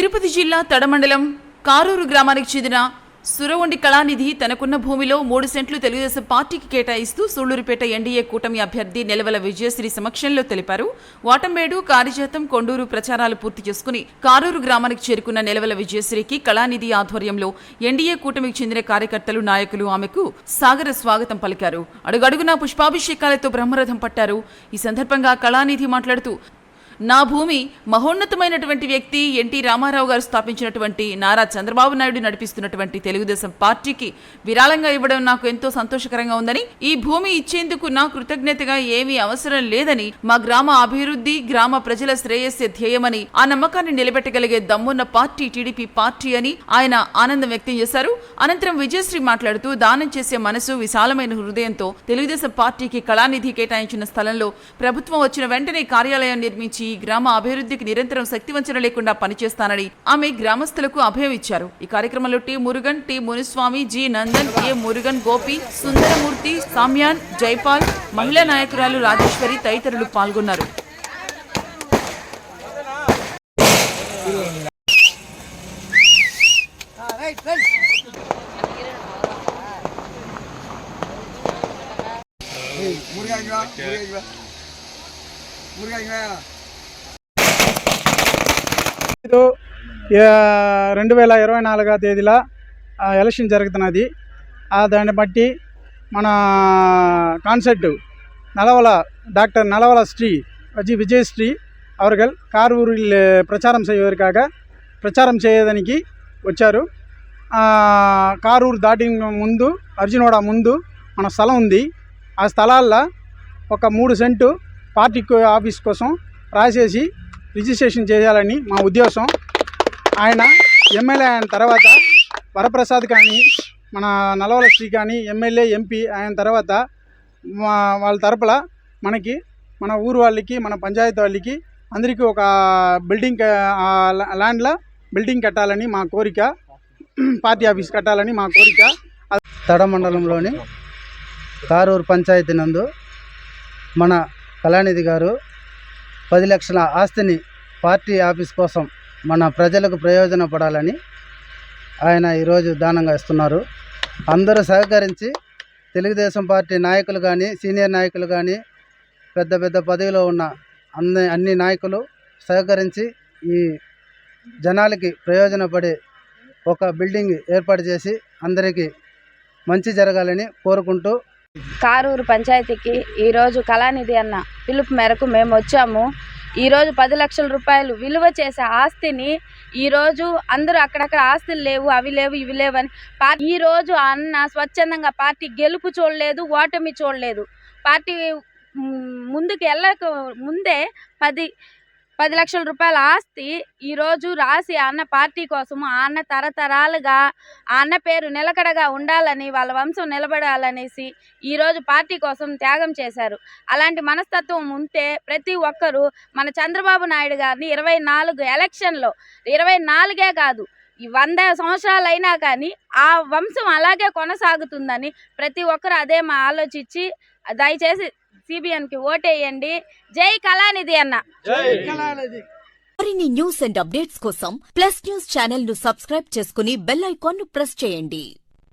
తిరుపతి జిల్లా తడమండలం కారూరు గ్రామానికి చెందిన సురవండి కళానిధి తనకున్న భూమిలో మూడు సెంట్లు తెలుగుదేశం పార్టీకి కేటాయిస్తూ సూళ్ళూరుపేట ఎన్డీఏ కూటమి అభ్యర్థి నెలవల విజయశ్రీ సమక్షంలో తెలిపారు. వాటంబేడు కారిజాతం కొండూరు ప్రచారాలు పూర్తి చేసుకుని కారూరు గ్రామానికి చేరుకున్న నెలవల విజయశ్రీకి కళానిధి ఆధ్వర్యంలో ఎన్డీఏ కూటమికి చెందిన కార్యకర్తలు నాయకులు ఆమెకు సాగర స్వాగతం పలికారు. అడుగడుగునా పుష్పాభిషేకాలతో బ్రహ్మరథం పట్టారు. ఈ సందర్భంగా కళానిధి మాట్లాడుతూ నా భూమి మహోన్నతమైనటువంటి వ్యక్తి ఎన్టీ రామారావు గారు స్థాపించినటువంటి నారా చంద్రబాబు నాయుడు నడిపిస్తున్నటువంటి తెలుగుదేశం పార్టీకి విరాళంగా ఇవ్వడం నాకు ఎంతో సంతోషకరంగా ఉందని ఈ భూమి ఇచ్చేందుకు నా కృతజ్ఞతగా ఏమీ అవసరం లేదని మా గ్రామ అభివృద్ధి గ్రామ ప్రజల శ్రేయస్సే ధ్యేయమని ఆ నమ్మకాన్ని నిలబెట్టగలిగే దమ్మున్న పార్టీ టీడీపీ పార్టీ అని ఆయన ఆనందం వ్యక్తం చేశారు. అనంతరం విజయశ్రీ మాట్లాడుతూ దానం చేసే మనసు విశాలమైన హృదయంతో తెలుగుదేశం పార్టీకి కళానిధి కేటాయించిన స్థలంలో ప్రభుత్వం వచ్చిన వెంటనే కార్యాలయం నిర్మించి ఈ గ్రామ అభివృద్ధికి నిరంతరం శక్తివంచన లేకుండా పనిచేస్తానని ఆమె గ్రామస్తులకు అభయం ఇచ్చారు. ఈ కార్యక్రమంలో T. Murugan T. Muniswamy G. Nandan A. Murugan Gopi Sundaramurthy సామ్యాన్ Jaipal మహిళా నాయకురాలు రాజేశ్వరి తదితరులు పాల్గొన్నారు. మురుగానికి రా. ఐదు రెండు వేల ఇరవై నాలుగో తేదీల ఆ, ఎలక్షన్ జరుగుతున్నది ఆ దాన్ని బట్టి మన కాన్సెప్ట్ నలవల డాక్టర్ నలవల శ్రీ అజీ విజయశ్రీ அவர்கள் కారూరిల్ ప్రచారం చేయవరికాక ప్రచారం చేయడానికి వచ్చారు ఆ, కారూరు దాటిన ముందు అర్జునోడ ముందు మన స్థలం ఉంది ఆ స్థలాల్లో ఒక మూడు సెంటు పార్టీ కో- ఆఫీస్ కోసం రాసేసి రిజిస్ట్రేషన్ చేయాలని మా ఉద్దేశం. ఆయన ఎమ్మెల్యే అయిన తర్వాత వరప్రసాద్ కానీ మన నలవల శ్రీ కానీ ఎమ్మెల్యే ఎంపీ అయిన తర్వాత వాళ్ళ తరపున మనకి మన ఊరు వాళ్ళకి మన పంచాయతీ వాళ్ళకి అందరికీ ఒక బిల్డింగ్ ల్యాండ్లో బిల్డింగ్ కట్టాలని మా కోరిక పార్టీ ఆఫీస్ కట్టాలని మా కోరిక. తడ మండలంలోని కారూరు పంచాయతీ నందు మన కళానిధి గారు పది లక్షల ఆస్తిని పార్టీ ఆఫీస్ కోసం మన ప్రజలకు ప్రయోజనపడాలని ఆయన ఈరోజు దానంగా ఇస్తున్నారు. అందరూ సహకరించి తెలుగుదేశం పార్టీ నాయకులు కానీ సీనియర్ నాయకులు కానీ పెద్ద పెద్ద పదవిలో ఉన్న అన్ని అన్ని నాయకులు సహకరించి ఈ జనాలకి ప్రయోజనపడే ఒక బిల్డింగ్ ఏర్పాటు చేసి అందరికీ మంచి జరగాలని కోరుకుంటూ కారూరు పంచాయతీకి ఈరోజు కళానిధి అన్న పిలుపు మేరకు మేము వచ్చాము. ఈరోజు పది లక్షల రూపాయలు విలువ చేసే ఆస్తిని ఈరోజు అందరూ అక్కడక్కడ ఆస్తులు లేవు అవి లేవు ఇవి లేవు అని పార్టీ ఈరోజు అన్న స్వచ్ఛందంగా పార్టీ గెలుపు చూడలేదు ఓటమి చూడలేదు. పార్టీ ముందుకు వెళ్ళక ముందే పది పది లక్షల రూపాయల ఆస్తి ఈరోజు రాసి అన్న పార్టీ కోసము ఆ అన్న తరతరాలుగా ఆ అన్న పేరు నిలకడగా ఉండాలని వాళ్ళ వంశం నిలబడాలనేసి ఈరోజు పార్టీ కోసం త్యాగం చేశారు. అలాంటి మనస్తత్వం ఉంటే ప్రతి ఒక్కరూ మన చంద్రబాబు నాయుడు గారిని ఇరవై నాలుగు ఎలక్షన్లో ఇరవై నాలుగే కాదు ఈ వంద సంవత్సరాలు అయినా కానీ ఆ వంశం అలాగే కొనసాగుతుందని ప్రతి ఒక్కరు అదే మా ఆలోచించి దయచేసి సిబిఎన్కి ఓటేయండి. జై కళానిధి అన్న. మరిన్ని న్యూస్ అండ్ అప్డేట్స్ కోసం ప్లస్ న్యూస్ ఛానల్ను సబ్స్క్రైబ్ చేసుకుని బెల్ ఐకాన్ను ప్రెస్ చేయండి.